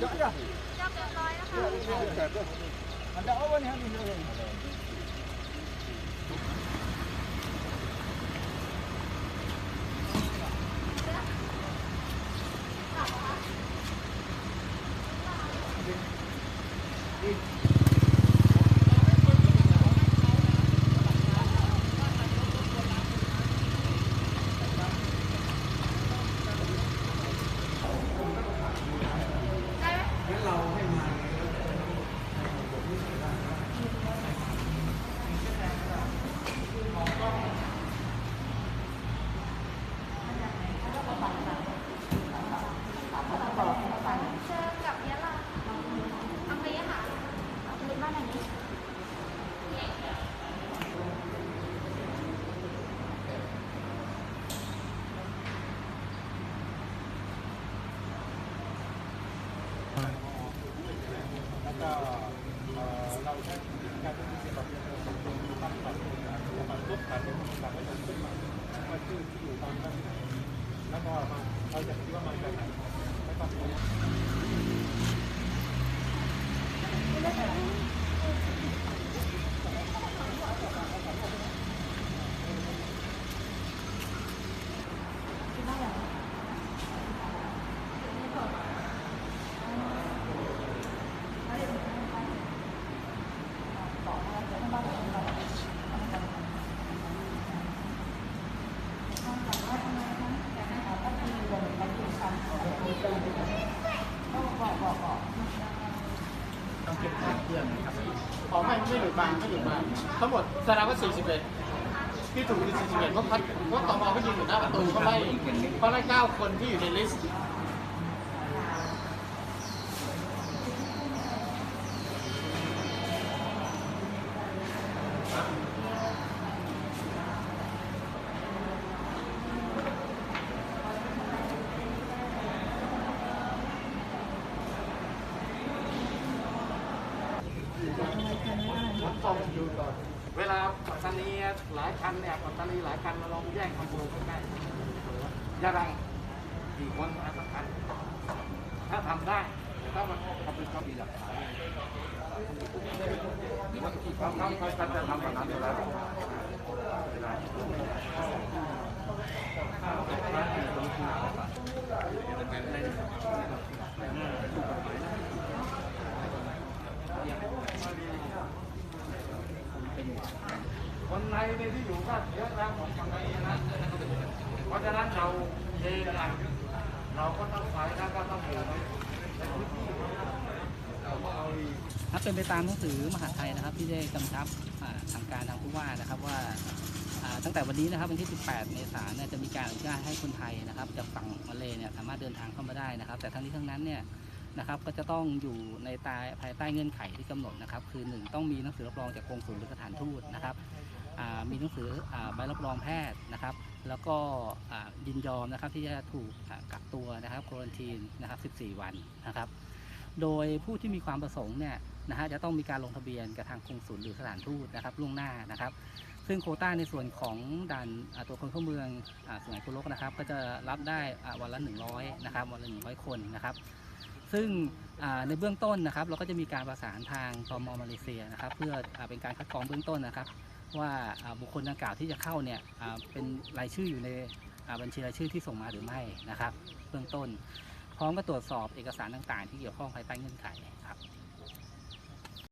เยอะจังเจ้าเกินร้อยแล้วค่ะ 頑張りたいな。 เพื่องนะครับขอไม่ไม่หยุดบางไม่หยุดบางทั้งหมดแสดงว่า41ที่ถูกคือ41เพราะพัดเพราะตมเขายืนอยู่หน้าประตูเขาไล่เขาไล่9คนที่อยู่ในลิสต์ ต้องดูก่อนเวลาปัตตานีหลายคันเนี่ยปัตตานีหลายคันมาลองแย่งคำโบใกล้ๆยาดังกี่คนนะสักคันถ้าทำได้ถ้ามันทำเป็นความีหลักฐานหรือว่าที่เขาเขาเขาจะทำแบบนั้นอยู่แล้วเวลา คนในเนี่ยที่อยู่ก็เยอะแล้วของคนในนะเพราะฉะนั้นเราเองอะเราก็ต้องไปแล้วก็ต้องอยู่ในในพื้นที่เราก็เอาอีครับเป็นไปตามหนังสือมหาไทยนะครับ ที่ได้กำชับทางการทางผู้ว่านะครับว่าตั้งแต่วันนี้นะครับวันที่ 18 เมษายนเนี่ยจะมีการอนุญาตให้คนไทยนะครับจากฝั่งมาเลเนี่ยสามารถเดินทางเข้ามาได้นะครับ แต่ทั้งนี้ทั้งนั้นเนี่ยนะครับก็จะต้องอยู่ในตายภายใต้เงื่อนไขที่กำหนดนะครับ คือ 1 ต้องมีหนังสือรับรองจากกงสุลหรือสถานทูตนะครับ มีหนังสืออใบรับรองแพทย์นะครับ แล้วก็ยินยอมนะครับที่จะถูกกักตัวนะครับโควอนทีนนะครับ 14 วันนะครับ โดยผู้ที่มีความประสงค์เนี่ยนะฮะจะต้องมีการลงทะเบียนกับทางกงสุลหรือสถานทูตนะครับล่วงหน้านะครับ ซึ่งโคต้าในส่วนของด่านตัวคนเข้าเมืองอ่าสุไหงโกลกนะครับ ก็จะรับได้วันละ 100นะครับวันละ100 คนนะครับซึ่งในเบื้องต้นนะครับเราก็จะมีการประสานทางตมมาเลเซียนะครับ เพื่ออเป็นการคัดกรองเบื้องต้นนะครับ ว่าบุคคลดังกล่าวที่จะเข้าเนี่ยเป็นรายชื่ออยู่ในบัญชีรายชื่อที่ส่งมาหรือไม่นะครับ เบื้องต้น พร้อมกับตรวจสอบเอกสารต่างๆ ที่เกี่ยวข้องภายใต้เงื่อนไขครับ